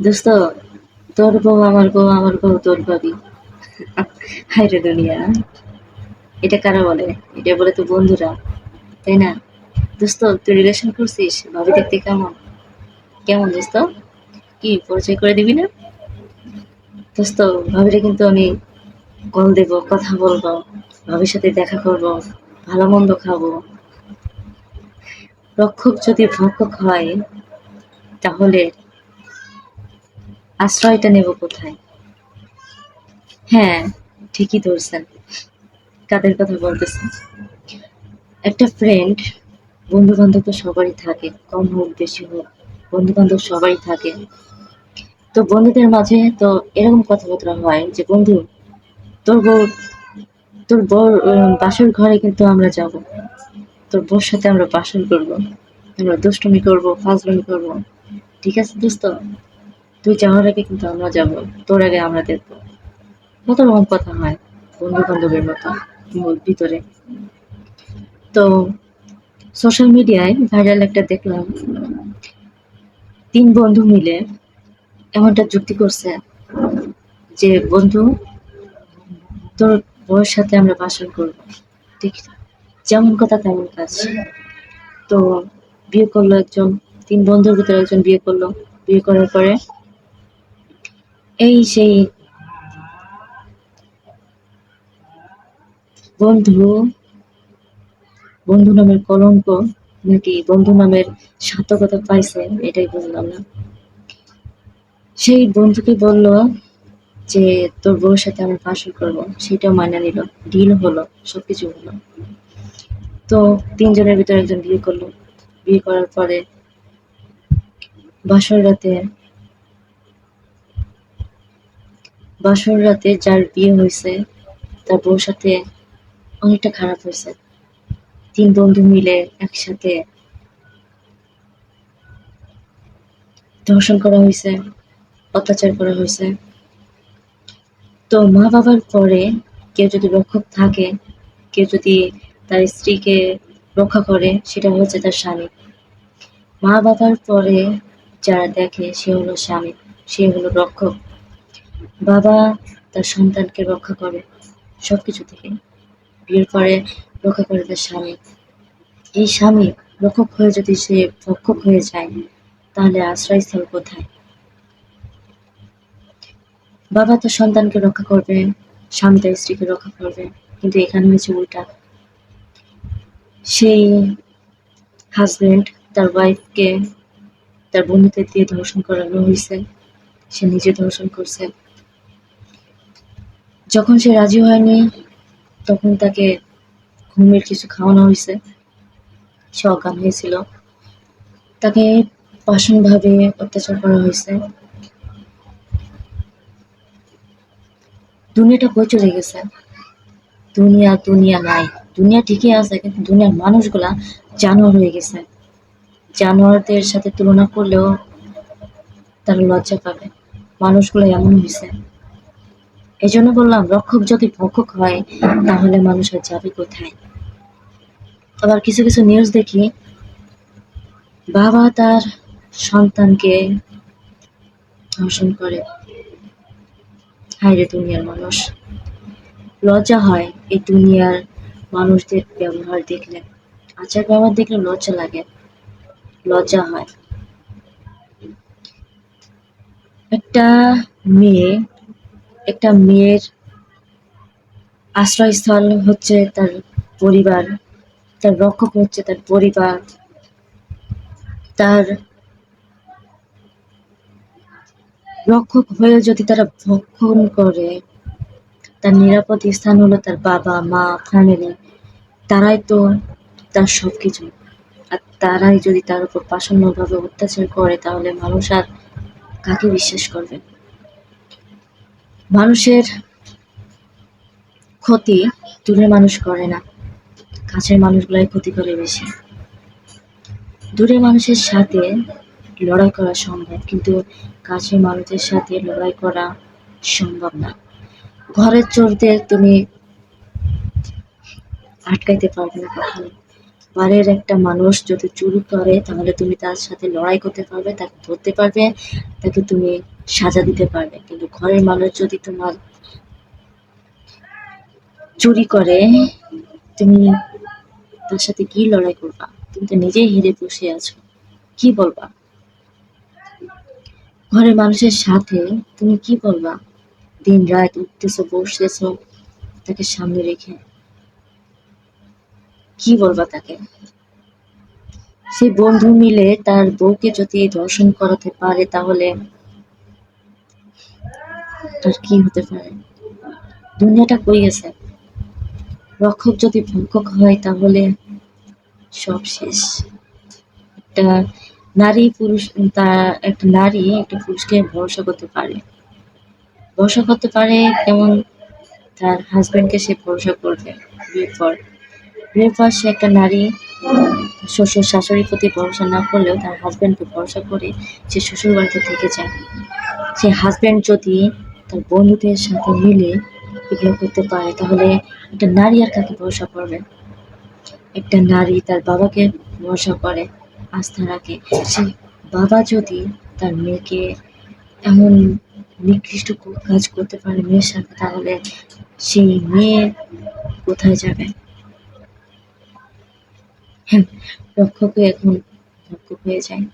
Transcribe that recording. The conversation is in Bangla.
দোস্ত, তোর বউ আমার বউ আমার বউ তোর ভাবি। হাই রে দুনিয়া। এটা কারা বলে? এটা বলে তো বন্ধুরা, তাই না? দোস্ত, তুই রিলেশন করছিস? ভাবি দেখতে কেমন? কেমন দোস্ত? কি, পরিচয় করে দিবি না? দোস্ত, ভাবিরে কিন্তু আমি কল দেব, কথা বলব, ভাবির সাথে দেখা করব, ভালো মন্দ খাব। রক্ষক যদি ভক্ষক হয় তাহলে আশ্রয়টা নেব কোথায়? হ্যাঁ ঠিকই ধরছেন। কাদের কথা বলতেছেন? একটা ফ্রেন্ড বন্ধু বান্ধব তো সবারই থাকে কম হোক বেশি হোক বন্ধু বান্ধব সবাই থাকে। তো বন্ধুদের মাঝে তো এরকম কথাবার্তা হয় যে বন্ধু তোর বউ তোর উম, বাসর ঘরে কিন্তু আমরা যাব। তোর বউর সাথে আমরা বাসর করব। আমরা দুষ্টুমি করব ফাজলামি করব। ঠিক আছে দোস্ত? তুই যাওয়ার আগে কিন্তু আমরা যাব। তোর আগে আমরা দেখব। কত রকম কথা হয় বন্ধু বান্ধবের মতো ভিতরে। তো সোশ্যাল মিডিয়ায় ভাইরাল একটা দেখলাম। তিন বন্ধু মিলে এমনটা যুক্তি করছে যে, বন্ধু, তোর বউয়ের সাথে আমরা বাসন করব। ঠিক যেমন কথা তেমন কাজ। তো বিয়ে করল একজন, তিন বন্ধুর ভিতরে একজন বিয়ে করল। বিয়ে করার পরে এই সেই বন্ধু বন্ধু নামের কলঙ্ক নাকি বন্ধু নামের সার্থকতা পাইছে, এটাই বুঝলাম না। সেই বন্ধুকে বলল যে, তোর বউর সাথে আমি বাসর করব। সেটাও মাইনা নিল। ডিল হলো, সবকিছু হলো। তো তিনজনের ভিতরে একজন বিয়ে করল। বিয়ে করার পরে বাসর রাতে বাসর রাতে যার বিয়ে হয়েছে, তার বউর সাথে অনেকটা খারাপ হয়েছে। তিন বন্ধু মিলে একসাথে ধর্ষণ করা হয়েছে, অত্যাচার করা হয়েছে। তো মা বাবার পরে কেউ যদি রক্ষক থাকে, কেউ যদি তার স্ত্রীকে রক্ষা করে, সেটা হচ্ছে তার স্বামী। মা বাবার পরে যারা দেখে, সে হলো স্বামী, সে হলো রক্ষক। বাবা তার সন্তানকে রক্ষা করে সবকিছু থেকে। বিয়ের পরে রক্ষা করে তার স্বামী। এই স্বামী রক্ষক হয়ে যদি সে ভক্ষক হয়ে যায়, তাহলে আশ্রয়স্থল কোথায়? বাবা তার সন্তানকে রক্ষা করবে, স্বামী তার স্ত্রীকে রক্ষা করবে, কিন্তু এখানে হয়েছে উল্টা। সেই হাজবেন্ড তার ওয়াইফকে তার বন্ধুদের দিয়ে ধর্ষণ করানো হয়েছে। সে নিজে ধর্ষণ করছে। যখন সে রাজি হয়নি, তখন তাকে ঘুমের কিছু খাওয়ানো হয়েছে। সে অজ্ঞান হয়েছিল তাকে পাষণভাবে অত্যাচার করা হয়েছে। দুনিয়াটা কই চলে গেছে। দুনিয়া দুনিয়া নাই। দুনিয়া ঠিকই আছে, কিন্তু দুনিয়ার মানুষগুলা জানোয়ার হয়ে গেছে। জানোয়ারদের সাথে তুলনা করলেও তারা লজ্জা পাবে। মানুষগুলো এমন হয়েছে। এই জন্য বললাম, রক্ষক যদি ভক্ষক হয়, তাহলে মানুষ আর যাবে কোথায়? আবার কিছু কিছু নিউজ দেখি, বাবা তার সন্তানকে ধর্ষণ করে। হায় রে দুনিয়ার মানুষ। লজ্জা হয় এই দুনিয়ার মানুষদের ব্যবহার দেখলে। আচার ব্যবহার দেখলে লজ্জা লাগে। লজ্জা হয়। একটা মেয়ে একটা মেয়ের আশ্রয়স্থল হচ্ছে তার পরিবার, তার রক্ষক হচ্ছে তার পরিবার, তার রক্ষক হয়ে যদি তারা ভক্ষণ করে, তার নিরাপদ স্থান হলো তার বাবা, মা ফ্যামিলি তারাই তো তার সবকিছু। আর তারাই যদি তার উপর পাষণ্যভাবে অত্যাচার করে, তাহলে মানুষ আর কাকে বিশ্বাস করবে? মানুষের ক্ষতি দূরের মানুষ করে না। কাছের মানুষগুলাই ক্ষতি করে বেশি। দূরের মানুষের সাথে লড়াই করা সম্ভব, কিন্তু কাছের মানুষের সাথে লড়াই করা সম্ভব না। ঘরের চোরদের তুমি আটকাইতে পারবে না কখনো। পারের একটা মানুষ যদি চুরি করে, তাহলে তুমি তার সাথে লড়াই করতে পারবে, তাকে ধরতে পারবে, তাকে তুমি সাজা দিতে পারবে। কিন্তু ঘরের মানুষ যদি তোমার চুরি করে, তুমি তার সাথে কি লড়াই করবা? তুমি তো নিজেই হেরে বসে আছো। কি বলবা? ঘরের মানুষের সাথে তুমি কি বলবা? দিন রাত উঠতেছো, বসতেছো, তাকে সামনে রেখে। কি বলবা তাকে? সে বন্ধু মিলে তার বউকে যদি ধর্ষণ করাতে পারে তাহলে তার কি হতে পারে? দুনিয়াটা কই গেছে। রক্ষক যদি ভক্ষক হয় তাহলে সব শেষ। একটা নারী পুরুষ, তা একটা নারী একটা পুরুষকে ভরসা করতে পারে। ভরসা করতে পারে কেমন? তার হাজবেন্ডকে সে ভরসা করবে। বিয়ের পর। বিয়ের পর সে একটা নারী, শ্বশুর শাশুড়ির প্রতি ভরসা না করলেও তার হাজবেন্ডকে ভরসা করে সে শ্বশুর বাড়িতে থেকে যায়। সে হাজবেন্ড যদি তার বন্ধুদের সাথে মিলে এগুলো করতে পারে, তাহলে একটা নারী আর কাকে ভরসা করবে? একটা নারী তার বাবাকে ভরসা করে, আস্থা রাখে। সে বাবা যদি তার মেয়েকে এমন নিকৃষ্ট কাজ করতে পারে মেয়ের সাথে, তাহলে সেই মেয়ে কোথায় যাবে? হ্যাঁ রক্ষকও এখন ভক্ষক হয়ে যায়।